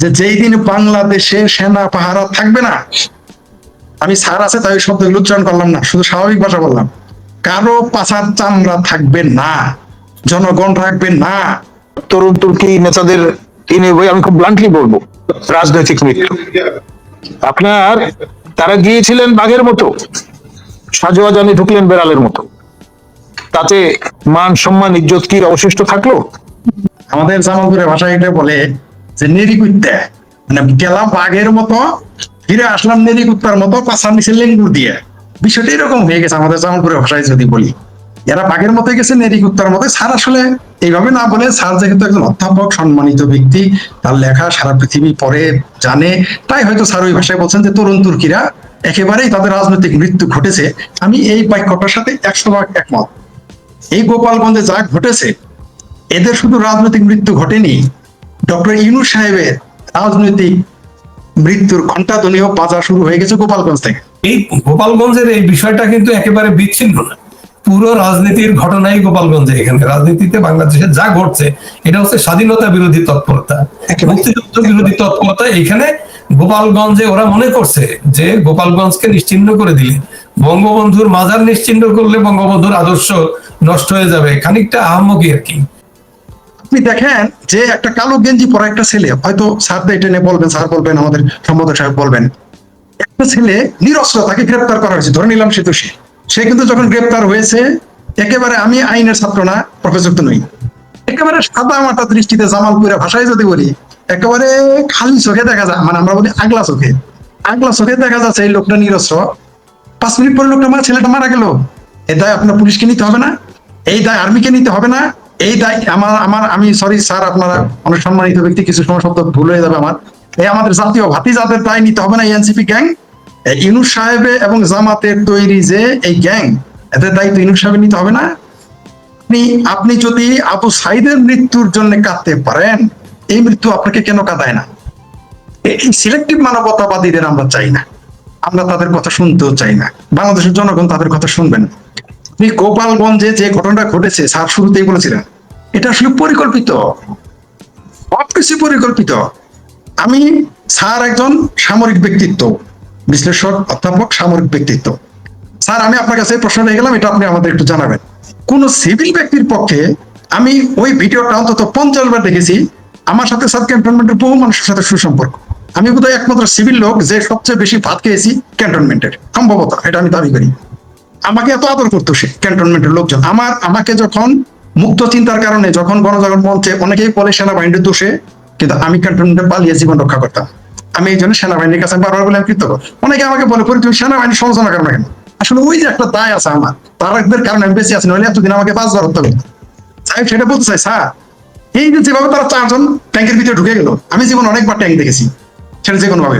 যে যেই দিন বাংলাদেশে সেনা পাহারা থাকবে না আমি স্যার আছে তাই শব্দগুলো উচ্চারণ করলাম না শুধু স্বাভাবিক ভাষা বললাম। কারও পাছার চামড়া থাকবে না জনগণ রাখবে না। তরুণ তুর্কি নেতাদের বই আমি খুব ব্লান্টলি বলব রাজনৈতিক মৃত্যু আপনার তারা গিয়েছিলেন বাঘের মতো সাজোয়া জানি ঢুকলেন বেড়ালের মতো। তাতে মান সম্মান ইজ্জত কি অবশিষ্ট থাকল? আমাদের জামালপুরের ভাষায় এটা বলে যে নেরিকুত্তে মানে গেলাম বাঘের মতো, ফিরে আসলাম নেরিকুত্তার মতো পাশার নিচে লেঙ্গুর দিয়ে। বিষয়টা এরকম হয়ে গেছে আমাদের জামালপুরের ভাষায় যদি বলি। এরা বাঘের মতো গেছে নেরিকুত্তার মতো স্যার আসলে এইভাবে না বলে, স্যার যেহেতু একজন অধ্যাপক, সম্মানিত ব্যক্তি, তার লেখা সারা পৃথিবী পরে জানে, তাই হয়তো স্যার ওই ভাষায় বলছেন যে তরুণ তুর্কিরা, একেবারেই তাদের রাজনৈতিক মৃত্যু ঘটেছে। আমি এই বাক্যটার সাথে একশো ভাগ একমত। এই গোপালগঞ্জে যা ঘটেছে, এদের শুধু রাজনৈতিক মৃত্যু ঘটেনি ডক্টর ইনু সাহেবের রাজনৈতিক মৃত্যুর ঘণ্টা ঘণ্টাধ্বনিও বাজা শুরু হয়ে গেছে গোপালগঞ্জ থেকে। এই গোপালগঞ্জের এই বিষয়টা কিন্তু একেবারে বিচ্ছিন্ন না। পুরো রাজনীতির ঘটনাই গোপালগঞ্জে এখানে। রাজনীতিতে বাংলাদেশে যা ঘটছে এটা হচ্ছে স্বাধীনতা বিরোধী তৎপরতা। মুক্তিযুদ্ধ বিরোধী তৎপরতা এখানে গোপালগঞ্জে ওরা মনে করছে যে গোপালগঞ্জকে নিশ্চিহ্ন করে দিলে বঙ্গবন্ধুর মাজার নিশ্চিহ্ন করলে বঙ্গবন্ধুর আদর্শ নষ্ট হয়ে যাবে। খানিকটা আহমকি আর কি। আপনি দেখেন যে একটা কালো গেঞ্জি পরা একটা ছেলে, হয়তো স্যার তো এটা নিয়ে বলবেন, স্যার বলবেন, আমাদের সম্পাদক সাহেব বলবেন, একটা ছেলে নিরস্ত্র তাকে গ্রেপ্তার করা হয়েছে। ধরে নিলাম সে দোষী। সে কিন্তু যখন গ্রেপ্তার হয়েছে, একেবারে আমি আইনের ছাত্র না, প্রফেসর তো নই। একেবারে সাদা মাটা দৃষ্টিতে জামালপুরে ভাষায় যদি বলি, একেবারে খালি চোখে দেখা যায়। মানে আমরা বলি আগলা চোখে। আগলা চোখে দেখা যাচ্ছে এই লোকটা নিরস্ত্র। পাঁচ মিনিট পরে লোকটা মারা ছেলেটা মারা গেল। এই দায় আপনার পুলিশকে নিতে হবে না। এই দায় আর্মিকে নিতে হবে না। এই আমার আমার, আমি সরি স্যার আপনারা অনেক সম্মানিত ব্যক্তি, কিছু সময় শব্দ ভুল হয়ে যাবে আমার। এই আমাদের জাতীয় ভাতি জাতের দায় নিতে হবে না এনসিপি গ্যাং ইনুস সাহেবে এবং জামাতের তৈরি যে এই গ্যাং, এদের দায়িত্ব ইনুস সাহেবের নিতে হবে না। আপনি আপনি যদি আবু সাইদের মৃত্যুর জন্য কাঁদতে পারেন, এই মৃত্যু আপনাকে কেন কাঁদায় না? এই সিলেক্টিভ মানবতাবাদীদের আমরা চাই না। আমরা তাদের কথা শুনতেও চাই না। বাংলাদেশের জনগণ তাদের কথা শুনবেন না। আপনি গোপালগঞ্জে যে ঘটনাটা ঘটেছে, স্যার শুরুতেই বলেছিলেন, এটা আসলে পরিকল্পিত। সবকিছু পরিকল্পিত। আমি স্যার একজন সামরিক ব্যক্তিত্ব, বিশ্লেষক, অধ্যাপক, সামরিক ব্যক্তিত্ব। স্যার, আমি আপনার কাছে প্রশ্ন নিয়ে গেলাম, এটা আপনি আমাদের একটু জানাবেন। কোন সিভিল ব্যক্তির পক্ষে আমি ওই ভিডিওটা অন্তত পঞ্চাশ বার দেখেছি, আমার সাথে সাব ক্যান্টনমেন্টের বহু মানুষের সাথে সুসম্পর্ক। আমি বোধহয় একমাত্র সিভিল লোক যে সবচেয়ে বেশি ভাত খেয়েছি ক্যান্টনমেন্টের, সম্ভবত, এটা আমি দাবি করি। আমাকে এত আদর করতো সে ক্যান্টনমেন্টের লোকজন। আমার, আমাকে যখন মুক্ত চিন্তার কারণে যখন গণজাগরণ মঞ্চে অনেকেই বলে, সেনাবাহিনীর দোষে। কিন্তু আমি ক্যান্টনমেন্টে পালিয়ে জীবন রক্ষা করতাম। আমি এই জন্য সেনাবাহিনীর কাছে বারবার বলে, আমি কৃতজ্ঞ। অনেকে আমাকে বলে পরে তুমি সেনাবাহিনীর সমালোচনা করো না কেন আসলে ওই যে একটা দায় আছে আমার তাদের কারণে আমি বেঁচে আছি, নইলে এতদিন আমাকে পাঁচবার হতে হবে সাহেব, সেটা বলতে চাই, স্যার, এই যে যেভাবে তারা চারজন ট্যাঙ্কের ভিতরে ঢুকে গেল, আমি জীবন অনেকবার ট্যাঙ্ক দেখেছি, সেটা যে কোনো ভাবে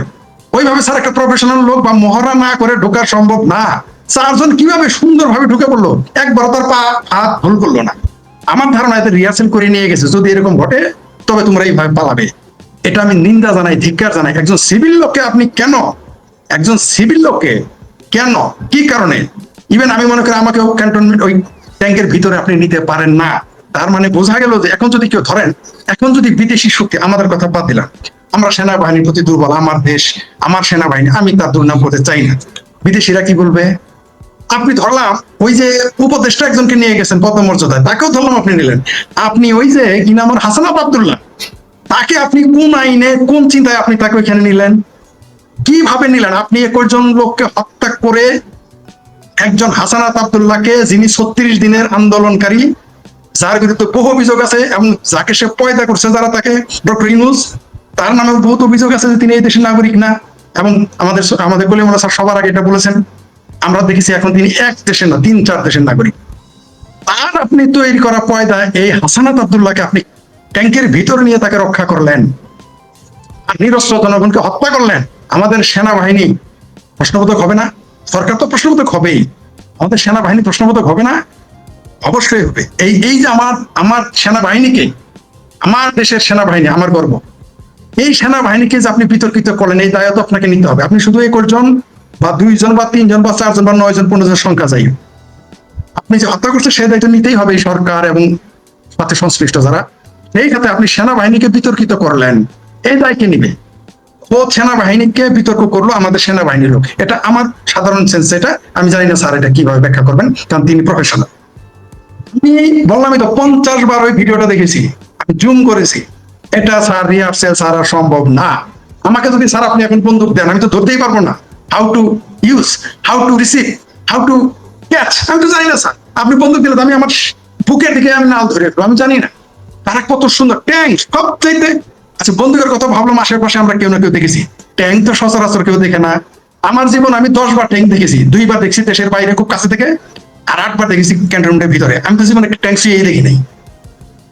ওইভাবে স্যার, একটা প্রফেশনাল লোক বা মহড়া না করে ঢোকা সম্ভব না। চারজন কীভাবে সুন্দরভাবে ঢুকে পড়ল? একবার তার পা, হাত ভুল করল না। আমার ধারণা এতে রিহার্সেল করে নিয়ে গেছে। যদি এরকম ঘটে, তবে তোমরা এইভাবে পালাবে। এটা আমি নিন্দা জানাই, ধিক্কার জানাই। একজন সিভিল লোককে আপনি কেন? একজন সিভিল লোককে কেন? কি কারণে? ইভেন আমি মনে করি আমাকে ক্যান্টনমেন্ট ওই ট্যাঙ্কের ভিতরে আপনি নিতে পারেন না। তার মানে বোঝা গেল যে এখন যদি কেউ ধরেন, এখন যদি বিদেশি শক্তি, আমাদের কথা বাদ দিলাম। আমরা সেনাবাহিনীর প্রতি দুর্বল, আমার দেশ, আমার সেনাবাহিনী, আমি তার দুর্নাম করতে চাই না। বিদেশিরা কি বলবে? আপনি ধরলাম ওই যে উপদেষ্টা একজনকে নিয়ে গেছেন পদমর্যাদায়, তাকেও ধরলাম আপনি নিলেন। আপনি ওই যে কি নাম আব্দুল্লাহ, তাকে আপনি কোন আইনে, কোন চিন্তায় আপনি তাকে ওইখানে নিলেন? কীভাবে নিলেন? আপনি একজন লোককে হত্যা করে একজন হাসানাত আব্দুল্লাহকে, যিনি ছত্রিশ দিনের আন্দোলনকারী, যার বিরুদ্ধে বহু অভিযোগ আছে, এবং যাকে সে পয়দা করছে, যারা তাকে ডক্টর ইনুস তার নামে বহুত অভিযোগ আছে যে তিনি এই দেশের নাগরিক না। এবং আমাদের আমাদের কলিমুল্লাহ স্যার সবার আগে এটা বলেছেন। আমরা দেখেছি এখন তিনি এক দেশের না, তিন, চার দেশের নাগরিক। তার আপনি তৈরি করা পয়দা এই হাসানাত আব্দুল্লাহকে আপনি ট্যাঙ্কের ভিতরে নিয়ে তাকে রক্ষা করলেন। আর নিরস্ত্র জনগণকে হত্যা করলেন। আমাদের সেনাবাহিনী প্রশ্নবোধক হবে না। সরকার তো প্রশ্নবোধক হবেই। আমাদের সেনাবাহিনী প্রশ্নবোধক হবে না? অবশ্যই হবে। এই এই যে আমার আমার সেনাবাহিনীকে, আমার দেশের সেনাবাহিনী, আমার গর্ব। এই সেনাবাহিনীকে যে আপনি বিতর্কিত করলেন, এই দায়িত্ব আপনাকে নিতে হবে। আপনি শুধু একজন বা দুইজন বা তিনজন বা চারজন বা নয়জন পনেরো জন সংখ্যা চাই আপনি যে হত্যা করছেন সেই দায়িত্ব নিতেই হবে এই সরকার এবং সাথে সংশ্লিষ্ট যারা। সেই খাতে আপনি সেনাবাহিনীকে বিতর্কিত করলেন। এই দায় কে নিবে? খোদ সেনাবাহিনীকে বিতর্ক করল আমাদের সেনাবাহিনীর লোক। এটা আমার সাধারণ সেন্স এটা আমি জানি না স্যার এটা কীভাবে ব্যাখ্যা করবেন, কারণ তিনি প্রফেশনাল আমি বললামই তো পঞ্চাশ বার ওই ভিডিওটা দেখেছি, আমি জুম করেছি। এটা স্যার রিহার্সেল আর সম্ভব না। আমাকে যদি স্যার আপনি এখন বন্দুক দেন, আমি তো ধরতেই পারব না। How to use how to receive how to catch আমি তো জানি না স্যার আপনি বন্দুক দিলে তো আমি আমার বুকের দিকে আমি নাল ধরে আমি জানি না। তারা কত সুন্দর। ট্যাঙ্ক সব চাইতে আচ্ছা বন্দুকের কথা ভাবলাম, আশেপাশে আমরা কেউ না কেউ দেখেছি। ট্যাঙ্ক তো সচরাচর কেউ দেখে না। আমার জীবন আমি দশ বার ট্যাঙ্ক দেখেছি। দুইবার দেখছি দেশের বাইরে, খুব কাছে থেকে, আর আটবার দেখেছি ক্যান্টনমেন্টের ভিতরে। আমি তো জীবনে ট্যাঙ্ক শুয়ে দেখি নাই।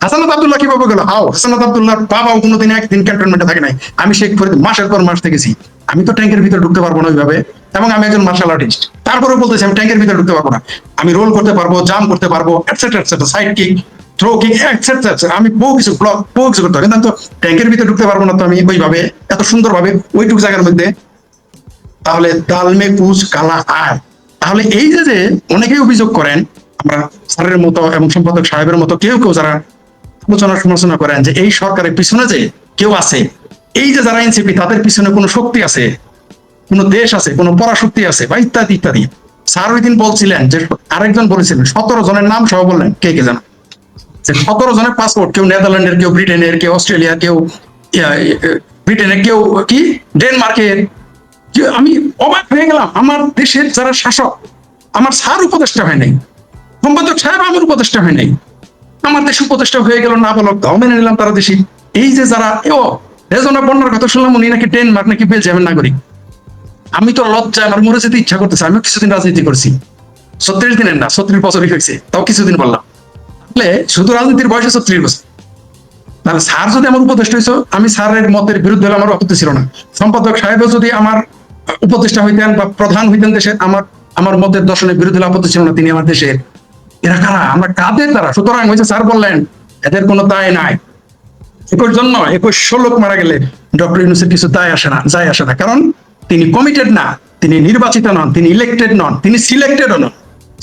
হাসানাত আব্দুল্লাহ কীভাবে গেল? হাও, হাসানাত আব্দুল্লাহ বাবাও কোনোদিন একদিন ক্যান্টনমেন্টে থাকে নাই। আমি শেখ ফরিদ মাসের পর মাস থেকেছি আমি তো ট্যাঙ্কের ভিতরে ঢুকতে পারব না ওইভাবে। এবং আমি একজন মার্শাল আর্টিস্ট তারপরে বলতেছি, আমি ট্যাঙ্কের ভিতরে ঢুকতে পারব না। আমি রোল করতে পারব জাম করতে পারব etcetera etcetera side kick throw kick etcetera আমি বহু কিছু ব্লক বহু কিছু করতে পারব কিন্তু ট্যাঙ্কের ভিতরে ঢুকতে পারব না তো আমি ওইভাবে, এত সুন্দরভাবে, ওইটুকু জায়গার মধ্যে। তাহলে দালমে কুচ কালা আয় তাহলে এই যে যে অনেকেই অভিযোগ করেন, আমরা স্যারের মতো এবং সম্পাদক সাহেবের মতো, কেউ কেউ যারা আলোচনা সমালোচনা করেন যে এই সরকারের পিছনে যে কেউ আছে এই যে যারা এনসিপি, তাদের পিছনে কোনো শক্তি আছে? কোনো দেশ আছে? কোনো পরাশক্তি আছে? বা ইত্যাদি ইত্যাদি। স্যার ওই দিন বলছিলেন যে, আরেকজন বলেছিলেন, সতেরো জনের নাম সহ বললেন, কে কে জানা? যে সতেরো জনের পাসপোর্ট কেউ নেদারল্যান্ডের, কেউ ব্রিটেনের, কেউ অস্ট্রেলিয়া কেউ ব্রিটেনের, কেউ কি? ডেনমার্কের। আমি অবাক হয়ে গেলাম, আমার দেশের যারা শাসক, আমার স্যার উপদেষ্টা হয় নাই, সম্পাদক সাহেব আমার উপদেষ্টা হয় নাই। আমার দেশ উপদেষ্টা হয়ে গেল, না বলো তাও মেনে নিলাম তারা দেশি। এই যে যারা রেজনা বন্যার কথা শুনলাম, উনি নাকি ডেনমার্ক নাকি বেলজিয়ামের নাগরিক। আমি তো লজ্জায় আমার মরে যেতে ইচ্ছা করতেছে, আমিও কিছুদিন রাজনীতি করছি। ছত্রিশ দিনের না, ছত্রিশ বছরই হয়েছে, তাও কিছুদিন বললাম। তাহলে শুধু রাজনীতির বয়সে ছত্রিশ বছর। তাহলে স্যার যদি আমার উপদেষ্টা হইতো, আমি স্যারের মতের বিরুদ্ধে আমার আপত্তি ছিল না। সম্পাদক সাহেবও যদি আমার উপদেষ্টা হইতেন বা প্রধান হইতেন দেশে, আমার আমার মতের দর্শনের বিরুদ্ধে আপত্তি ছিল না তিনি আমার দেশের। এরা কারা? আমরা কাদের দ্বারা সুতরাং হয়েছে স্যার বললেন, এদের কোনো দায় নাই। একুশ জন্য একুশশো লোক মারা গেলে ডক্টর ইউনুসের কিছু দায় আসে না, যায় আসে না। কারণ তিনি কমিটেড না, তিনি নির্বাচিত নন, তিনি ইলেক্টেড নন, তিনি সিলেক্টেড নন।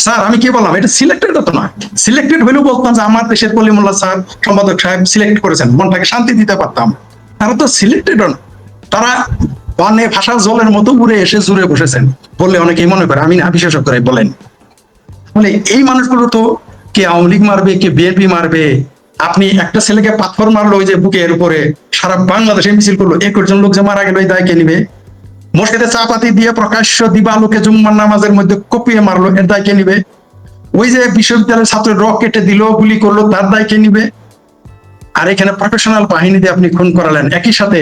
স্যার, আমি কি বললাম? এটা সিলেক্টেড তো নয়। সিলেক্টেড হলেও বলতাম যে আমার দেশের কলিমুল্লাহ স্যার, সম্পাদক সাহেব সিলেক্ট করেছেন, মনটাকে শান্তি দিতে পারতাম। তারা তো সিলেক্টেড নন তারা বনে ভাষা জলের মতো উড়ে এসে জুড়ে বসেছেন। বললে অনেকেই মনে করে, আমি না, বিশেষজ্ঞরাই বলেন। বলে এই মানুষগুলো তো কে আওয়ামী লীগ মারবে, কে বিএনপি মারবে আপনি একটা ছেলেকে পাথর মারলো ওই যে বুকের উপরে, সারা বাংলাদেশে মিছিল করল, একুশ জন লোক যে মারা গেল, এই দায় কে নিবে? মসজিদে চাপাতি দিয়ে প্রকাশ্য দিবালোকে জুম্মার নামাজের মধ্যে কপিয়ে মারলো, এর দায় কে নিবে? ওই যে বিশ্ববিদ্যালয়ের ছাত্র রক কেটে দিল, গুলি করল, তার দায় কে নিবে? আর এখানে প্রফেশনাল বাহিনী দিয়ে আপনি খুন করালেন। একই সাথে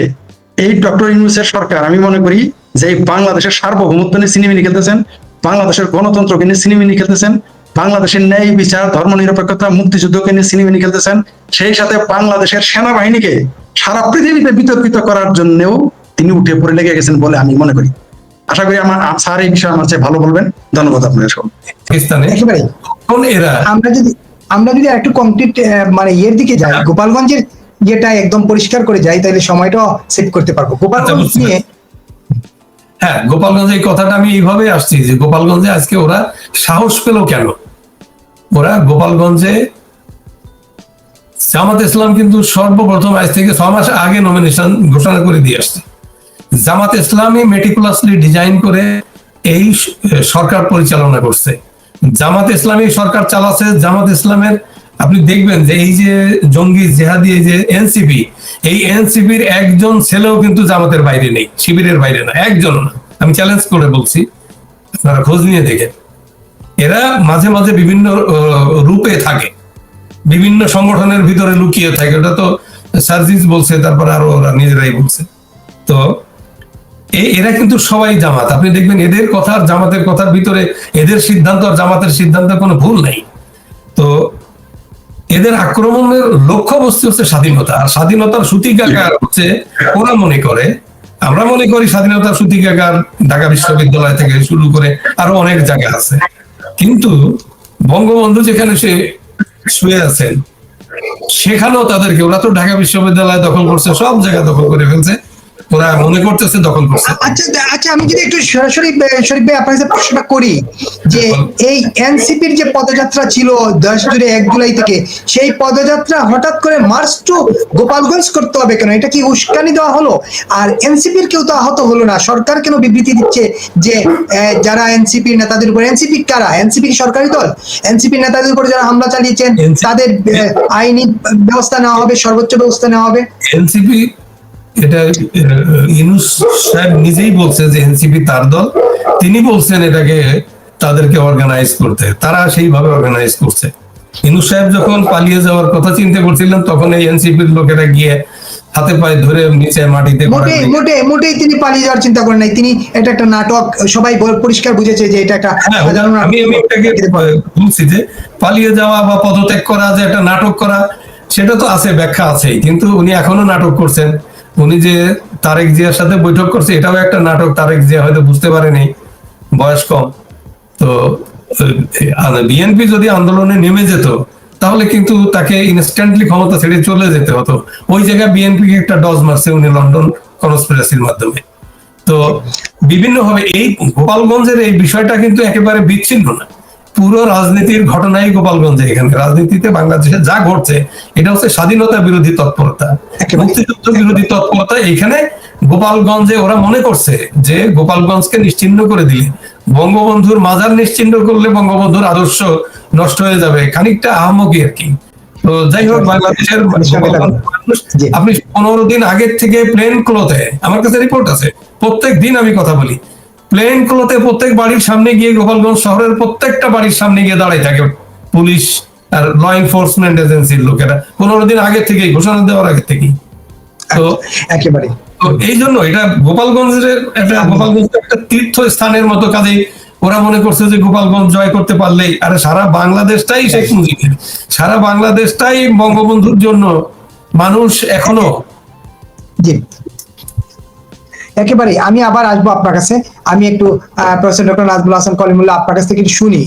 এই ডক্টর ইউনুসের সরকার, আমি মনে করি যে বাংলাদেশের সার্বভৌমত্ব নিয়ে সিনেমিনি খেলতেছেন, বাংলাদেশের গণতন্ত্রকে নিয়ে সিনেমিনি খেলতেছেন বাংলাদেশের ন্যায় বিচার ধর্ম নিরপেক্ষতা মুক্তিযুদ্ধকে নিয়ে সিনেমিনি খেলতেছেন। সেই সাথে বাংলাদেশের সেনাবাহিনীকে সারা পৃথিবীতে বিতর্কিত করার জন্যও তিনি উঠে পড়ে লেগে গেছেন বলে আমি মনে করি। আশা করি আমার স্যার এই বিষয়ে আমার চেয়ে ভালো বলবেন। ধন্যবাদ কোন এরা? আমরা যদি আমরা যদি একটু কমপ্লিট মানে ইয়ের দিকে যাই গোপালগঞ্জের ইয়েটা একদম পরিষ্কার করে যাই তাহলে সময়টা সেভ করতে পারব। গোপালগঞ্জ নিয়ে হ্যাঁ গোপালগঞ্জে এই কথাটা আমি এইভাবে আসছি যে গোপালগঞ্জে আজকে ওরা সাহস পেল কেন? ওরা গোপালগঞ্জে জামাত ইসলাম কিন্তু সর্বপ্রথম আজ থেকে ছ মাস আগে নমিনেশন ঘোষণা করে দিয়ে আসছে। জামাত ইসলামই মেটিকুলাসলি ডিজাইন করে এই সরকার পরিচালনা করছে। জামাত ইসলামী সরকার চালাচ্ছে, জামাত ইসলামের আপনি দেখবেন যে এই যে জঙ্গি জেহাদি, এই যে এনসিপি, এই এনসিপির একজন ছেলেও কিন্তু জামাতের বাইরে নেই, শিবিরের বাইরে না, একজন না। আমি চ্যালেঞ্জ করে বলছি, আপনারা খোঁজ নিয়ে দেখেন। এরা মাঝে মাঝে বিভিন্ন রূপে থাকে, বিভিন্ন সংগঠনের ভিতরে লুকিয়ে থাকে। ওটা তো সার্জিস বলছে, তারপর আরও ওরা নিজেরাই বলছে। তো এরা কিন্তু সবাই জামাত। আপনি দেখবেন এদের কথা আর জামাতের কথার ভিতরে, এদের সিদ্ধান্ত আর জামাতের সিদ্ধান্তের কোনো ভুল নাই। তো এদের আক্রমণের লক্ষ্য বস্তু হচ্ছে স্বাধীনতা। আর স্বাধীনতার সূতিকাগার হচ্ছে ওরা মনে করে। আমরা মনে করি স্বাধীনতার সূতিকাগার ঢাকা বিশ্ববিদ্যালয় থেকে শুরু করে আরও অনেক জায়গা আছে। কিন্তু বঙ্গবন্ধু যেখানে সে শুয়ে আছেন, সেখানেও তাদেরকে, ওরা তো ঢাকা বিশ্ববিদ্যালয় দখল করছে, সব জায়গা দখল করে ফেলছে। ওরা মনে করতেছে দখল করছে। আচ্ছা আচ্ছা আমি যদি একটু সরাসরি শরীফ ভাই আপনার প্রশ্নটা করি যে এই এনসিপির যে পদযাত্রা ছিল দশ জুড়ে এক জুলাই থেকে সেই পদযাত্রা হঠাৎ করে মার্চ টু গোপালগঞ্জ করতে হবে কেন? এটা কি উস্কানি দেওয়া হলো? আর এনসিপির কেউ তো আহত হলো না। সরকার কেন বিবৃতি দিচ্ছে যে যারা এনসিপির নেতাদের উপর এনসিপি কারা? এনসিপি কি সরকারি দল? এনসিপির নেতাদের উপর যারা হামলা চালিয়েছেন তাদের আইনি ব্যবস্থা নেওয়া হবে সর্বোচ্চ ব্যবস্থা নেওয়া হবে। এনসিপি এটা আহ, ইউনুস সাহেব নিজেই বলছে যে এনসিপি তার দল। তিনি বলছেন এটাকে তাদেরকে অর্গানাইজ করতে। তারা সেইভাবে অর্গানাইজ করছে। ইউনুস সাহেব যখন পালিয়ে যাওয়ার কথা চিন্তা করছিলেন তখন এই এনসিপির লোকেরা গিয়ে হাতে পায়ে ধরে নিচে মাটিতে মোটে মোটে মোটেই তিনি পালিয়ে যাওয়ার চিন্তা করেন নাই। তিনি এটা একটা নাটক সবাই পরিষ্কার বুঝেছে যে এটা একটা হ্যাঁ, আমি আমি এটাকে বলছি যে পালিয়ে যাওয়া বা পদত্যাগ করা যে একটা নাটক করা সেটা তো আছে ব্যাখ্যা আছেই। কিন্তু উনি এখনও নাটক করছেন। উনি যে তারেক জিয়ার সাথে বৈঠক করছে, এটাও একটা নাটক, তারেক জিয়া হয়তো বুঝতে পারেনি, বয়স কম। তো বিএনপি যদি আন্দোলনে নেমে যেত, তাহলে কিন্তু তাকে ইনস্ট্যান্টলি ক্ষমতা ছেড়ে চলে যেতে হতো। ওই জায়গায় বিএনপি একটা ডজ মারছে উনি লন্ডন কনস্পিরেসির মাধ্যমে। তো, বিভিন্নভাবে এই গোপালগঞ্জের এই বিষয়টা কিন্তু একেবারে বিচ্ছিন্ন না। পুরো রাজনীতির ঘটনাই গোপালগঞ্জে এখানে। রাজনীতিতে বাংলাদেশে যা ঘটছে এটা হচ্ছে স্বাধীনতা বিরোধী তৎপরতা। মুক্তিযুদ্ধ বিরোধী তৎপরতা এখানে গোপালগঞ্জে ওরা মনে করছে যে গোপালগঞ্জকে নিশ্চিহ্ন করে দিলে বঙ্গবন্ধুর মাজার নিশ্চিহ্ন করলে বঙ্গবন্ধুর আদর্শ নষ্ট হয়ে যাবে। খানিকটা আহমকি আর কি। তো যাই হোক বাংলাদেশের গোপালগঞ্জ মানুষ জি। আপনি পনেরো দিন আগের থেকে প্লেন ক্লোতে আমার কাছে রিপোর্ট আছে। প্রত্যেক দিন আমি কথা বলি। প্লেন ক্লোতে প্রত্যেক বাড়ির সামনে গিয়ে গোপালগঞ্জ শহরের প্রত্যেকটা বাড়ির সামনে গিয়ে দাঁড়ায় থাকে পুলিশ আর ল এনফোর্সমেন্ট এজেন্সির লোকেরা। পনেরো দিন আগে থেকেই ঘোষণা দেওয়ার আগে থেকেই। তো একেবারে। তো এই জন্য এটা গোপালগঞ্জের একটা গোপালগঞ্জ একটা তীর্থ স্থানের মতো কাজে ওরা মনে করছে যে গোপালগঞ্জ জয় করতে পারলেই আরে সারা বাংলাদেশটাই শেখ মুজিবের সারা বাংলাদেশটাই বঙ্গবন্ধুর জন্য মানুষ এখনও জি। একেবারে আমি আবার আসব আপনার কাছে। আমি একটু প্রফেসর ডক্টর নাজবুল হাসান কলিমুল্লাহ আপনার কাছ থেকে শুনি।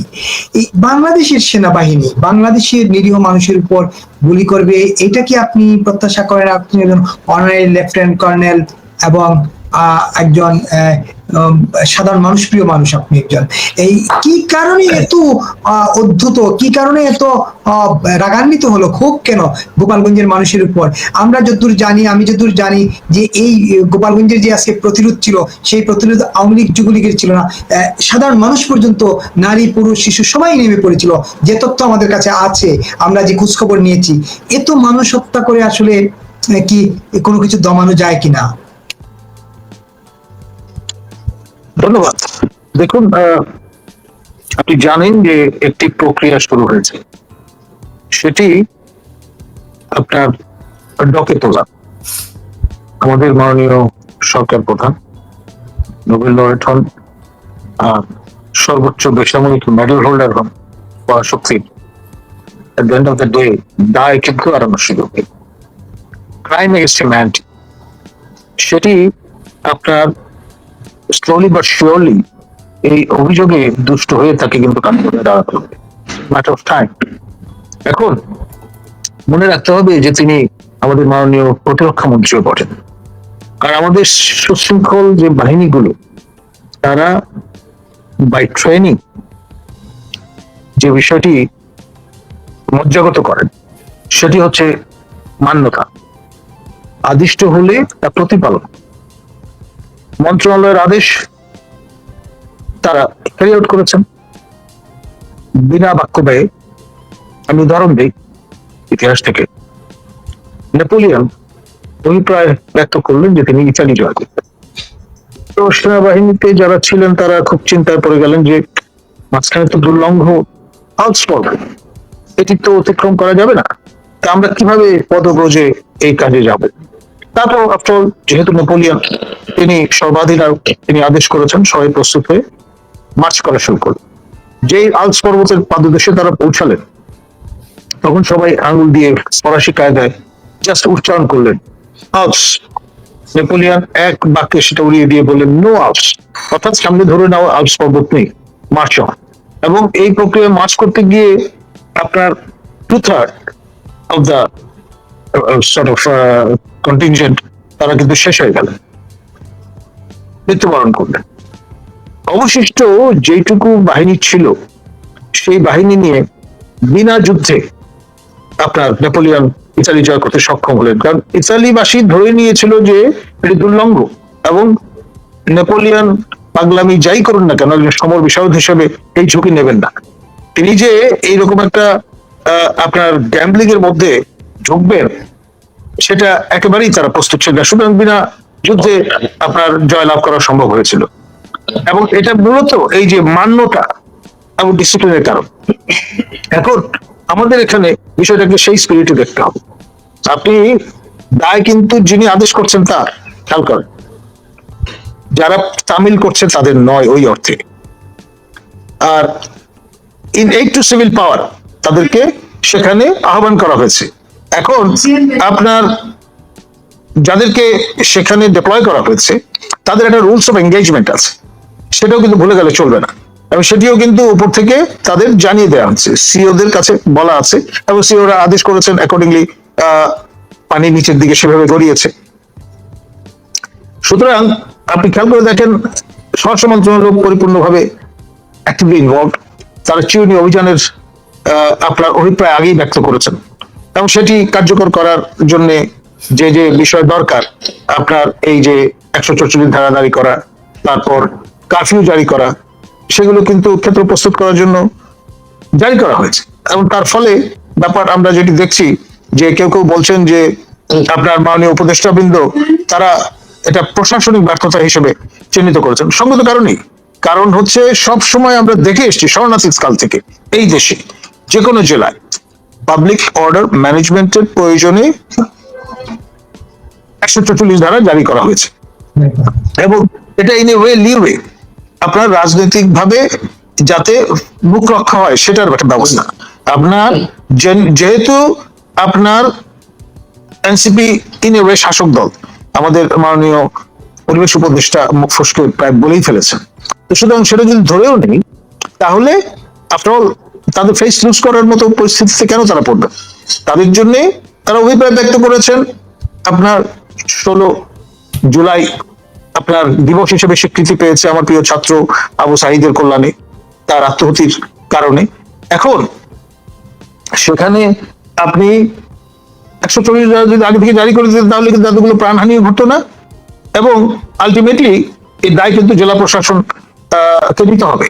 এই বাংলাদেশের সেনাবাহিনী, বাংলাদেশের নিরীহ মানুষের উপর গুলি করবে, এটা কি আপনি প্রত্যাশা করেন? আপনি একজন অনারারি লেফটেন্যান্ট কর্নেল এবং একজন সাধারণ মানুষ প্রিয় মানুষ আপনি একজন। এই কি কারণে এত আহ, কি কারণে এত রাগান্বিত হলো? খুব কেন গোপালগঞ্জের মানুষের উপর? আমরা যতদূর জানি আমি যতদূর জানি যে এই গোপালগঞ্জের যে আজকে প্রতিরোধ ছিল সেই প্রতিরোধ আওয়ামী লীগ যুবলীগের ছিল না। সাধারণ মানুষ পর্যন্ত নারী পুরুষ শিশু সবাই নেমে পড়েছিল। যে তথ্য আমাদের কাছে আছে আমরা যে খোঁজখবর নিয়েছি এত মানুষ হত্যা করে আসলে কি কোনো কিছু দমানো যায় কিনা? ধন্যবাদ। দেখুন আপনি জানেন যে একটি প্রক্রিয়া শুরু হয়েছে। সেটি আপনার ডকে তোলা। আমাদের মাননীয় সরকার প্রধান নোবেল লরেট হন আহ, সর্বোচ্চ বেসামরিক মেডেল হোল্ডার হন বা শক্তির at the end of the day দায় কিন্তু এড়ানোর সুযোগ ক্রাইম এগেস্ট সেটি আপনার স্লোলি বাট শিওরলি এই অভিযোগে দুষ্ট হয়ে তাকে কিন্তু কাজ করে দাঁড়াতে হবে টাইম এখন মনে রাখতে হবে যে তিনি আমাদের মাননীয় প্রতিরক্ষা মন্ত্রীও বটেন। আর আমাদের সুশৃঙ্খল যে বাহিনীগুলো, তারা বাই ট্রেনিং যে বিষয়টি মজ্জাগত করেন, সেটি হচ্ছে মান্যতা। আদিষ্ট হলে তা প্রতিপালন। মন্ত্রণালয়ের আদেশ তারা ক্যারি আউট করেছেন। বিনা বাক্য ব্যয়ে আমি উদাহরণ দিই ইতিহাস থেকে। নেপোলিয়ন অভিপ্রায় ব্যক্ত করলেন যে তিনি ইতালি জয় করতেন। সেনাবাহিনীতে যারা ছিলেন তারা খুব চিন্তায় পড়ে গেলেন যে মাঝখানে তো দুর্লঙ্ঘ আউটস এটি তো অতিক্রম করা যাবে না। তা আমরা কীভাবে পদব্রজে এই কাজে যাব? তারপর আফটার যেহেতু নেপোলিয়ন, তিনি সর্বাধিনায়ক তিনি আদেশ করেছেন সবাই প্রস্তুত হয়ে মার্চ করা শুরু করল যেই আলস পর্বতের পাদদেশে তারা পৌঁছালেন, তখন সবাই আঙুল দিয়ে ফরাসি কায়দায় জাস্ট উচ্চারণ করলেন, আলস। নেপোলিয়ন এক বাক্যে সেটা উড়িয়ে দিয়ে বললেন, নো আলস। অর্থাৎ সামনে ধরে নেওয়া আলস পর্বত নেই মার্চ অন এবং এই প্রক্রিয়া মার্চ করতে গিয়ে আপনার two third of the contingent তারা কিন্তু শেষ হয়ে গেল। মৃত্যুবরণ করলেন। অবশিষ্ট যেটুকু বাহিনী ছিল, সেই বাহিনী নিয়ে বিনা যুদ্ধে আপনার নেপোলিয়ন ইতালি জয় করতে সক্ষম হলেন। কারণ ইতালিবাসী ধরে নিয়েছিল যে এটি দুর্লঙ্গ এবং নেপোলিয়ন পাগলামি যাই করুন না কেন, একজন সমর বিশারদ হিসেবে এই ঝুঁকি নেবেন না। তিনি যে এইরকম একটা আপনার গ্যাম্বলিং এর মধ্যে ঝুঁকবেন সেটা একেবারেই তারা প্রস্তুত ছিল না। সুতরাং বিনা যুদ্ধে আপনার জয়লাভ করা সম্ভব হয়েছিল। এবং এটা মূলত এই যে মান্যতা এবং ডিসিপ্লিনের কারণ। এখন আমাদের এখানে বিষয়টাকে সেই স্পিরিটে দেখতে হবে। আপনি দায় কিন্তু যিনি আদেশ করছেন তার খেয়াল করেন যারা তামিল করছেন তাদের নয় ওই অর্থে। আর in aid to civil power তাদেরকে সেখানে আহ্বান করা হয়েছে। এখন আপনার যাদেরকে সেখানে ডিপ্লয় করা হয়েছে, তাদের একটা রুলস অফ এঙ্গেজমেন্ট আছে। সেটাও কিন্তু ভুলে গেলে চলবে না। এবং সেটিও কিন্তু উপর থেকে তাদের জানিয়ে দেওয়া হচ্ছে। সিওদের কাছে বলা আছে এবং সিওরা আদেশ করেছেন অ্যাকর্ডিংলি পানি নিচের দিকে সেভাবে গড়িয়েছে। সুতরাং আপনি খেয়াল করে দেখেন, স্বরাষ্ট্র মন্ত্রণালয় পরিপূর্ণভাবে অ্যাক্টিভলি ইনভলভ তারা চিরুনি অভিযানের আপনার অভিপ্রায় আগেই ব্যক্ত করেছেন। এবং সেটি কার্যকর করার জন্য যে যে বিষয় দরকার, আপনার এই যে একশো চৌচল্লিশ ধারা জারি করা, তারপর কারফিউ জারি করা, সেগুলো কিন্তু ক্ষেত্র প্রস্তুত করার জন্য জারি করা হয়েছে। এবং তার ফলে ব্যাপার আমরা যেটি দেখছি যে কেউ কেউ বলছেন যে আপনার মাননীয় উপদেষ্টাবৃন্দ, তারা এটা প্রশাসনিক ব্যর্থতা হিসেবে চিহ্নিত করেছেন। সঙ্গত কারণেই। কারণ হচ্ছে সব সময় আমরা দেখে এসেছি শরণার্থী কাল থেকে, এই দেশে যে কোনো জেলায়। পাবলিক অর্ডার ম্যানেজমেন্টের প্রয়োজনে একশো চল্লিশ ধারা জারি করা হয়েছে। এবং এটা ইন এ ওয়ে লিওয়ে আপনার রাজনৈতিক ভাবে যাতে মুখ রক্ষা হয়, সেটার একটা ব্যবস্থা। আপনার যেহেতু আপনার এনসিপি ইন এ ওয়ে শাসক দল, আমাদের মাননীয় পরিবেশ উপদেষ্টা মুখ ফসকে প্রায় বলেই ফেলেছেন। সুতরাং সেটা যদি ধরেও নেই, তাহলে আফটার অল তাদের ফেস লুজ করার মতো পরিস্থিতিতে কেন তারা পড়বে? তাদের জন্য তারা অভিপ্রায় ব্যক্ত করেছেন, আপনার ষোলো জুলাই আপনার দিবস হিসেবে স্বীকৃতি পেয়েছে আমার প্রিয় ছাত্র আবু সাহিদের কল্যাণে, তার আত্মহতির কারণে। এখন সেখানে আপনি একশো চল্লিশ যদি আগে থেকে জারি করে দিতেন, তাহলে কিন্তু এতগুলো প্রাণহানি ঘটতো না। এবং আলটিমেটলি এই দায় কিন্তু জেলা প্রশাসন কে নিতে হবে।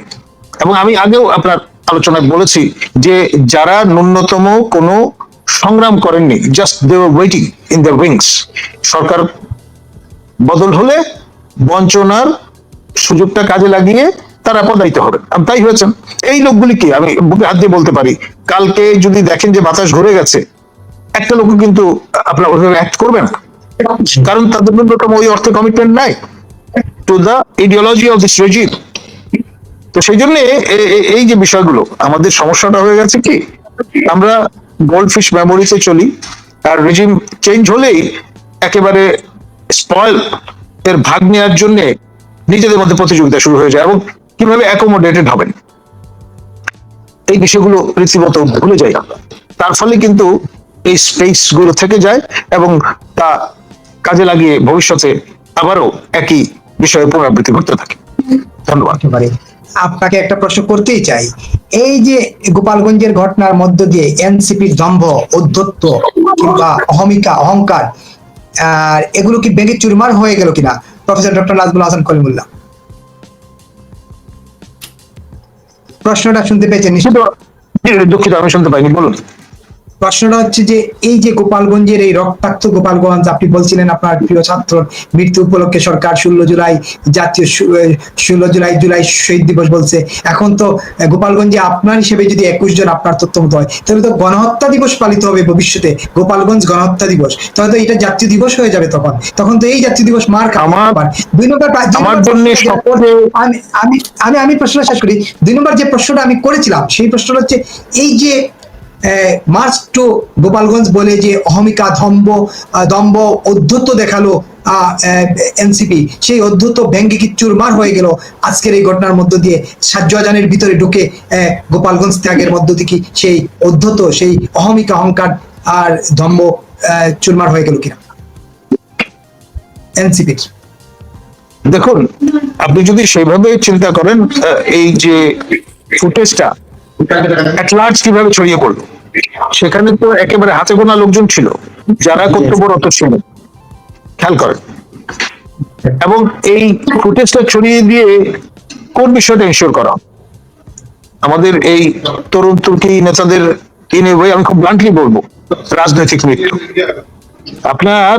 এবং আমি আগেও আপনার আলোচনায় বলেছি যে যারা ন্যূনতম কোনো সংগ্রাম করেননি just they waiting in the wings সরকার বদল হলে বঞ্চনার সুযোগটা কাজে লাগিয়ে তারা পদায়িত হবে তাই হয়েছেন এই লোকগুলিকে আমি বুকে হাত দিয়ে বলতে পারি। কালকে যদি দেখেন যে বাতাস ঘুরে গেছে, একটা লোক কিন্তু আপনার ওইভাবে অ্যাক্ট করবে না। কারণ তাদের ন্যূনতম ওই অর্থে কমিটমেন্ট নাই। To the ideology of this regime তো সেই জন্য এই যে বিষয়গুলো, আমাদের সমস্যাটা হয়ে গেছে কি? আমরা গোল্ড ফিশ মেমোরিতে চলি, আর রেজিম চেঞ্জ হলেই একেবারে স্পয়েল এর ভাগ নেওয়ার জন্য নিজেদের মধ্যে প্রতিযোগিতা শুরু হয়ে যায় এবং কীভাবে অ্যাকোমোডেটেড হবেন? এই বিষয়গুলো রীতিমতো ভুলে যাই। তার ফলে কিন্তু এই স্পেসগুলো থেকে যায় এবং তা কাজে লাগিয়ে ভবিষ্যতে আবারও একই বিষয়ে পুনরাবৃত্তি ঘটতে থাকে। ধন্যবাদ। আপনাকে একটা প্রশ্ন করতেই চাই। এই যে গোপালগঞ্জের ঘটনার মধ্য দিয়ে এনসিপির দম্ভ অধ্যত্ব কিংবা অহমিকা, অহংকার, আর এগুলো কি বেগে চুরমার হয়ে গেল কিনা? প্রফেসর ডক্টর নাজমুল হাসান কলিমুল্লাহ প্রশ্নটা শুনতে পেয়েছেন দুঃখিত, আমি শুনতে পাইনি, বলুন। প্রশ্নটা হচ্ছে যে এই যে গোপালগঞ্জের এই রক্তাক্ত গোপালগঞ্জ আপনি বলছিলেন আপনার প্রিয় ছাত্র মৃত্যু উপলক্ষে সরকার ষোলো জুলাই জাতীয় ষোলো জুলাই জুলাই শহীদ দিবস বলছে। এখন তো গোপালগঞ্জে আপনার হিসেবে যদি একুশ জন আপনার তথ্য মতো হয় তাহলে তো গণহত্যা দিবস পালিত হবে ভবিষ্যতে। গোপালগঞ্জ গণহত্যা দিবস। তাহলে তো এটা জাতীয় দিবস হয়ে যাবে তখন। তখন তো এই জাতীয় দিবস মার আবার। দুই নম্বর আমি আমি আমি প্রশ্নটা শেষ করি। দুই নম্বর যে প্রশ্নটা আমি করেছিলাম সেই প্রশ্নটা হচ্ছে এই যে মার্চ টু গোপালগঞ্জ বলে যে অহমিকা ধম্ব দম্ব অধ্যত্ত দেখাল এনসিপি। সেই অধ্যত্ত ব্যাংকে কি চুরমার হয়ে গেল? আজকের এই ঘটনার মধ্য দিয়ে সাজ্জানের ভিতরে ঢুকে গোপালগঞ্জ ত্যাগের মধ্য দিয়ে কি সেই অধ্যত্ত সেই অহমিকা অহংকার আর আহ, চুরমার হয়ে গেল কিনা? এনসিপির। দেখুন আপনি যদি সেইভাবে চিন্তা করেন এই যে ফুটেজটা কীভাবে ছড়িয়ে পড়ল? সেখানে তো একেবারে হাতে গোনা লোকজন ছিল, যারা কর্তব্যরত ছিল। খেয়াল করেন। এবং এই ফুটেজটা ছড়িয়ে দিয়ে কোন বিষয়টা ইনশিওর করা? আমাদের এই তরুণ তুর্কি নেতাদের ইনে আমি খুব ব্লান্টলি বলব, রাজনৈতিক মৃত্যু। আপনার,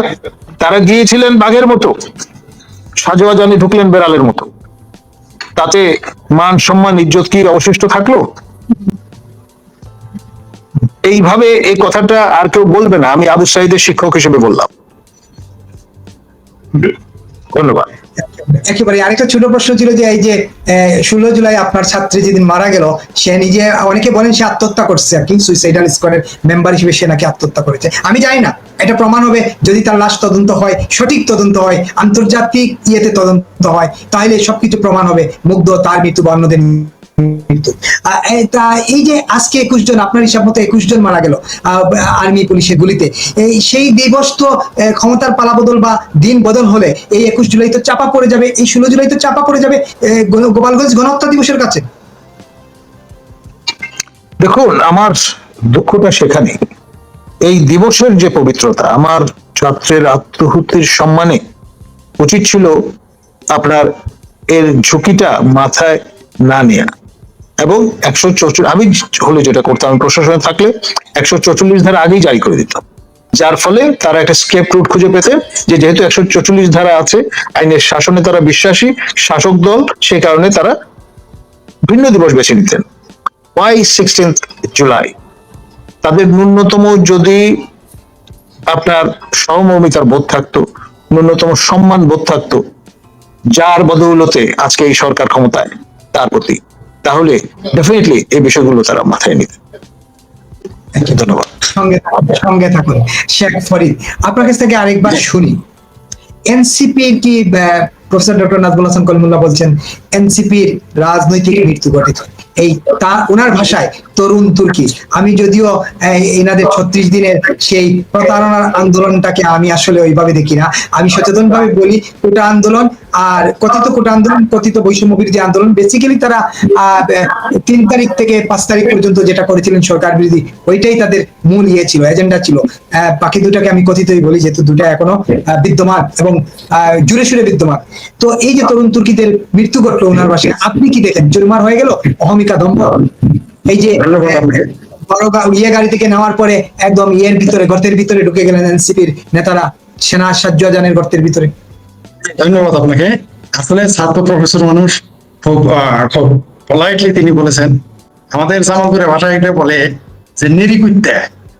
তারা গিয়েছিলেন বাঘের মতো সাজোয়া জানি ঢুকলেন বেড়ালের মতো। তাতে মান, সম্মান, ইজ্জত কি অবশিষ্ট থাকল? এইভাবে এই কথাটা আর কেউ বলবে না, আমি আবু সাইদের শিক্ষক হিসেবে বললাম। ধন্যবাদ। একেবারে আরেকটা ছোট প্রশ্ন ছিল যে, এই যে ষোলো জুলাই আপনার ছাত্রী যেদিন মারা গেল, সে নিজে, অনেকে বলেন সে আত্মহত্যা করছে, আর কি সুইসাইডাল স্কোয়াডের মেম্বার হিসেবে সে নাকি আত্মহত্যা করেছে। আমি জানি না, এটা প্রমাণ হবে, যদি তার লাশ তদন্ত হয়, সঠিক তদন্ত হয়, আন্তর্জাতিক ইয়েতে তদন্ত হয়, তাহলে সবকিছু প্রমাণ হবে, মুগ্ধ তার মৃত্যু বা অন্যদের তা এই যে আজকে একুশ জন, আপনার হিসাব মতো একুশ জন মারা গেল আর্মি পুলিশের গুলিতে এই সেই দিবস তো ক্ষমতার পালাবদল বা দিন বদল হলে এই একুশ জুলাই তো চাপা পড়ে যাবে, এই ষোলো জুলাই তো চাপা পড়ে যাবে গোপালগঞ্জ গণহত্যা দিবসের কাছে? দেখুন, আমার দুঃখটা সেখানে। এই দিবসের যে পবিত্রতা, আমার ছাত্রের আত্মহুতির সম্মানে উচিত ছিল আপনার এর ঝুঁকিটা মাথায় না নেয়া। এবং একশো চৌচল্লিশ, আমি হলে যেটা করতাম, আমি প্রশাসনে থাকলে একশো চৌচল্লিশ ধারা আগেই জারি করে দিতাম। যার ফলে তারা একটা স্কেপ রুট খুঁজে পেতে, যে যেহেতু একশো চৌচল্লিশ ধারা আছে, আইনের শাসনে তারা বিশ্বাসী, শাসক দল, সেই কারণে তারা ভিন্ন দিবস বেছে নিতেন। ওয়াই সিক্সটিন জুলাই তাদের ন্যূনতম যদি আপনার সহমর্মিতার বোধ থাকতো, ন্যূনতম সম্মান বোধ থাকতো, যার বদৌলতে আজকে এই সরকার ক্ষমতায়, তার প্রতি। তাহলে ডেফিনেটলি এই বিষয়গুলো তারা মাথায় নিতে ধন্যবাদ। সঙ্গে সঙ্গে থাকুন। শেখ ফরিদ আপনার কাছ থেকে আরেকবার শুনি। এনসিপির কি প্রফেসর ডক্টর নাজমুল হাসান কলিমুল্লাহ বলছেন এনসিপির রাজনৈতিক মৃত্যু ঘটিত। এই তা ওনার ভাষায় তরুণ তুর্কি। আমি যদিও এনাদের ছত্রিশ দিনের সেই প্রতারণার আন্দোলনটাকে আমি আসলে ওইভাবে দেখি না। আমি সচেতন ভাবে বলি কোটা আন্দোলন আর কথিত কোটা আন্দোলন কথিত বৈষম্য বিরোধী আন্দোলন বেসিক্যালি তারা আহ, তিন তারিখ থেকে পাঁচ তারিখ পর্যন্ত যেটা করেছিলেন সরকার বিরোধী ওইটাই তাদের মূল ইয়ে ছিল এজেন্ডা ছিল। বাকি দুটাকে আমি কথিতই বলি যেহেতু দুটা এখনও বিদ্যমান এবং জুড়ে সুরে বিদ্যমান। তো এই যে তরুণ তুর্কিদের মৃত্যু ঘটলো ওনার বাসায় আপনি কি দেখেন? চুরমার হয়ে গেল? অহমিকা দম্ভ এই যে ইয়ে গাড়ি থেকে নেওয়ার পরে একদম ইয়ের ভিতরে গর্তের ভিতরে ঢুকে গেলেন এনসিপির নেতারা সেনা সাহায্য জানের গর্তের ভিতরে। ধন্যবাদ আপনাকে। আসলে ছাত্র প্রফেসর মানুষ খুব খুব পলাইটলি তিনি বলেছেন আমাদের জামালপুরের ভাষায় এটা বলে যে নেরিকুত্তে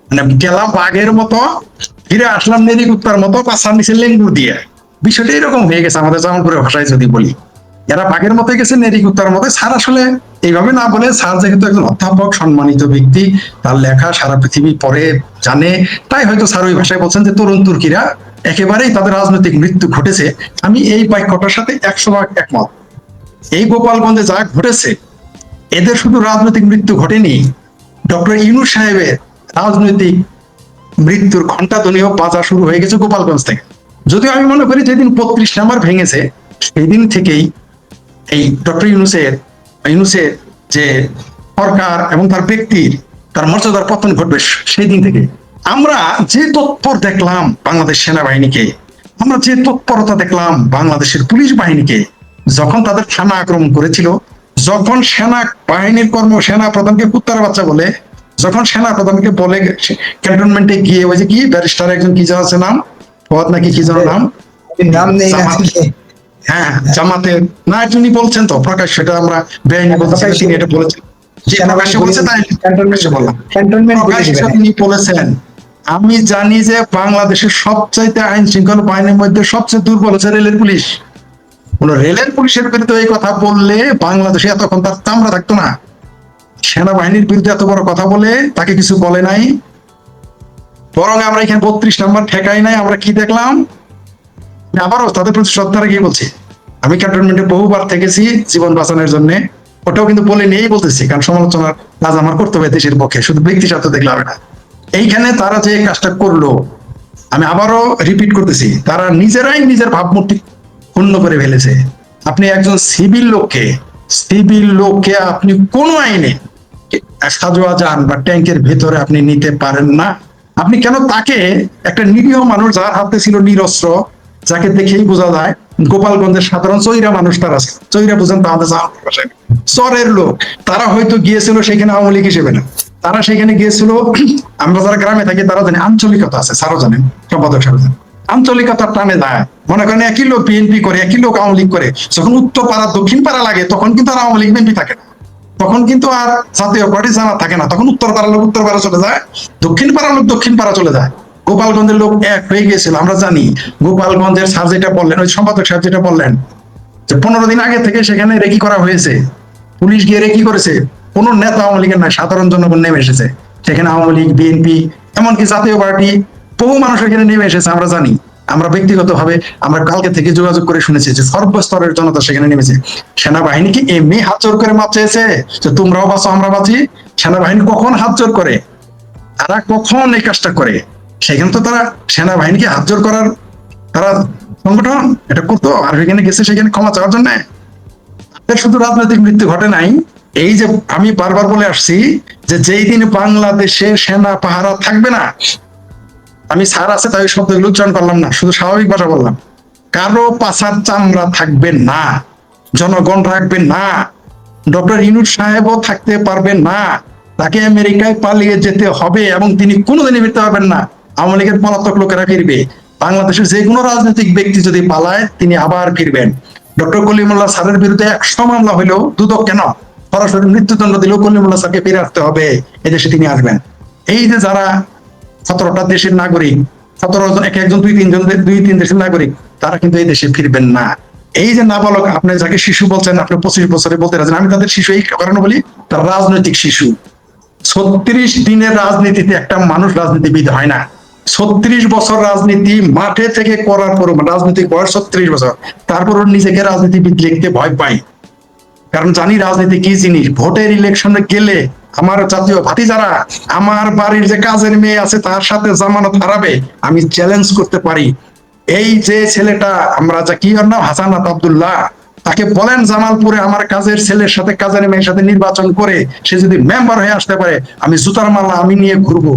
মানে গেলাম বাঘের মতো ফিরে আসলাম নেরিকুত্তার মতো পাশার নিচে লেঙ্গুর দিয়ে। বিষয়টা এরকম হয়ে গেছে আমাদের জামালপুরের ভাষায় যদি বলি। এরা বাঘের মতো গেছে নেরিকুত্তার মতো স্যার আসলে এইভাবে না বলে, স্যার যেহেতু একজন অধ্যাপক, সম্মানিত ব্যক্তি, তার লেখা সারা পৃথিবী পরে জানে, তাই হয়তো স্যার ওই ভাষায় বলছেন যে তরুণ তুর্কিরা একেবারেই তাদের রাজনৈতিক মৃত্যু ঘটেছে। আমি এই বাক্যটার সাথে একশো ভাগ একমত। এই গোপালগঞ্জে যা ঘটেছে, এদের শুধু রাজনৈতিক মৃত্যু ঘটেনি। ডক্টর ইউনুস সাহেবের রাজনৈতিক মৃত্যুর ঘণ্টা ধ্বনিও বাজা শুরু হয়ে গেছে গোপালগঞ্জ থেকে। যদিও আমি মনে করি যেদিন বত্রিশ নাম্বার ভেঙেছে সেই দিন থেকেই এই ডক্টর ইউনুসের ইউনুসের যে সরকার এবং তার ব্যক্তির তার মর্যাদার পতন ঘটবে সেই দিন থেকে। আমরা যে তৎপর দেখলাম বাংলাদেশ সেনাবাহিনীকে আমরা যে তৎপরতা দেখলাম বাংলাদেশের পুলিশ বাহিনীকে যখন তাদের থানা আক্রমণ করেছিল যখন সেনা বাহিনীর কর্ম সেনা প্রধানকে কুত্তার বাচ্চা বলে যখন সেনা প্রধানকে বলে ক্যান্টনমেন্টে গিয়ে ওই যে কি ব্যারিস্টার একজন কি যেন আছে নাম? পদ নাকি কি যেন নাম? নাম নেই। হ্যাঁ জামাতে না তিনি বলছেন তো প্রকাশ সেটা আমরা বেআইনি বলছি তিনি এটা বলেছেন। যে প্রকাশ্যে বলছে তাই তিনি বলেছেন আমি জানি যে বাংলাদেশের সবচাইতে আইন শৃঙ্খলা বাহিনীর মধ্যে সবচেয়ে দুর্বল হচ্ছে রেলের পুলিশ। কোন রেলের পুলিশের বিরুদ্ধে এই কথা বললে বাংলাদেশে এতক্ষণ তার চামড়া থাকতো না। সেনাবাহিনীর বিরুদ্ধে এত বড় কথা বলে তাকে কিছু বলে নাই। বরং আমরা এখানে বত্রিশ নাম্বার ঠেকাই নাই আমরা কি দেখলাম? আবারও তাদের প্রতি শ্রদ্ধা রেখেই বলছি, আমি ক্যান্টনমেন্টে বহুবার থেকেছি জীবন বাঁচানোর জন্য, ওটাও কিন্তু বলে নিয়েই বলতেছি, কারণ সমালোচনার কাজ আমার করতে হবে দেশের পক্ষে, শুধু ব্যক্তি স্বার্থ দেখলে হবে না। এইখানে তারা যে কাজটা করল, আমি আবারও রিপিট করতেছি, তারা নিজেরাই নিজের ভাবমূর্তি ক্ষুণ্ণ করে ফেলেছে। আপনি একজন সিভিল লোককে সিভিল লোককে আপনি কোনো আইনে সাজোয়া যান বা ট্যাঙ্কের ভেতরে আপনি নিতে পারেন না। আপনি কেন তাকে একটা নিরীহ মানুষ যার হাতে ছিল নিরস্ত্র যাকে দেখেই বোঝা যায়, গোপালগঞ্জের সাধারণ চৈরা মানুষ তারা চৈরা বুঝেন তো আমাদের চরের লোক, তারা হয়তো গিয়েছিল সেখানে আওয়ামী লীগ হিসেবে না। তারা সেখানে গিয়েছিল, আমরা যারা গ্রামে থাকি, তারা জানি আঞ্চলিকতা আছে, স্যারও জানেন, সম্পাদক সাহেব জানেন। আঞ্চলিকতার টানে যায় মনে করেন একই লোক বিএনপি করে, একই লোক আওয়ামী লীগ করে, যখন উত্তর পাড়া, দক্ষিণ পাড়া লাগে, তখন কিন্তু আর আওয়ামী লীগ বিএনপি থাকে না। তখন কিন্তু আর জাতীয় পার্টি জানা থাকে না। তখন উত্তর পাড়ার লোক উত্তর পাড়া চলে যায়, দক্ষিণ পাড়ার লোক দক্ষিণ পাড়া চলে যায়। গোপালগঞ্জের লোক এক হয়ে গিয়েছিল, আমরা জানি। গোপালগঞ্জের স্যার যেটা বললেন, ওই সম্পাদক সাহেব যেটা বললেন, যে পনেরো দিন আগে থেকে সেখানে রেকি করা হয়েছে। পুলিশ গিয়ে রেকি করেছে। কোন নেতা আওয়ামী লীগের না সাধারণ জনগণ নেমে এসেছে। সেখানে আওয়ামী লীগ, বিএনপি, এমনকি জাতীয় পার্টি, বহু মানুষ এখানে নেমে এসেছে, আমরা জানি। আমরা ব্যক্তিগতভাবে, আমরা কালকে থেকে যোগাযোগ করে শুনেছি যে সর্বস্তরের জনতা সেখানে নেমেছে। সেনাবাহিনী কি এমনি হাত জোর করে মাপ চেয়েছে? যে তোমরাও বাঁচো, আমরা বাঁচি? সেনাবাহিনী কখন হাত জোর করে? তারা কখন এই কাজটা করে? সেখানে তো তারা সেনাবাহিনীকে হাত জোর করার তারা সংগঠন, এটা করতো। আর সেখানে গেছে সেখানে ক্ষমা চাওয়ার জন্য। শুধু রাজনৈতিক মৃত্যু ঘটে নাই। এই যে আমি বারবার বলে আসছি যে যেই দিন বাংলাদেশে সেনা পাহারা থাকবে না, আমি স্যার আছে তাই শব্দগুলো উচ্চারণ করলাম না, শুধু স্বাভাবিক ভাষা বললাম। কারও পাছার চামড়া থাকবে না, জনগণ রাখবে না, ডক্টর ইনুট সাহেবও থাকতে পারবে না, তাকে আমেরিকায় পালিয়ে যেতে হবে এবং তিনি কোনোদিনই ফিরতে পারবেন না। আওয়ামী লীগের পলাতক লোকেরা ফিরবে। বাংলাদেশের যে কোনো রাজনৈতিক ব্যক্তি যদি পালায়, তিনি আবার ফিরবেন। ডক্টর কলিমুল্লাহ স্যারের বিরুদ্ধে একশো মামলা হইলেও দুদক কেন? সরাসরি মৃত্যুদণ্ড দিলেও কলিমুল্লাহ স্যারকে ফিরে আসতে হবে। এদেশে তিনি আসবেন। এই যে যারা সতেরোটা দেশের নাগরিক, সতেরো জন, এক একজন, দুই তিনজন, দুই তিন দেশের নাগরিক, তারা কিন্তু এই দেশে ফিরবেন না। এই যে নাবালক, আপনি যাকে শিশু বলছেন, আপনি পঁচিশ বছরে বলতে রাখেন আমি তাদের শিশু এই কারণে বলি, তারা রাজনৈতিক শিশু। ছত্রিশ দিনের রাজনীতিতে একটা মানুষ রাজনীতিবিদ হয় না। ছত্রিশ বছর রাজনীতি মাঠে থেকে করার পর রাজনৈতিক বয়স ছত্রিশ বছর তারপর নিজেকে রাজনীতিবিদ লিখতে ভয় পাই। কারণ জানি রাজনীতি কি জিনিস, ভোটের ইলেকশনে গেলে আমার জাতীয় ভাতি যারা আমার বাড়ির যে কাজের মেয়ে আছে তার সাথে জামানত হারাবে, আমি চ্যালেঞ্জ করতে পারি। এই যে ছেলেটা, আমরা যা কি নাম? হাসানাত আব্দুল্লাহ, তাকে বলেন জামালপুরে আমার কাজের ছেলের সাথে, কাজের মেয়ের সাথে নির্বাচন করে, সে যদি মেম্বার হয়ে আসতে পারে, আমি জুতার মালা আমি নিয়ে ঘুরবো।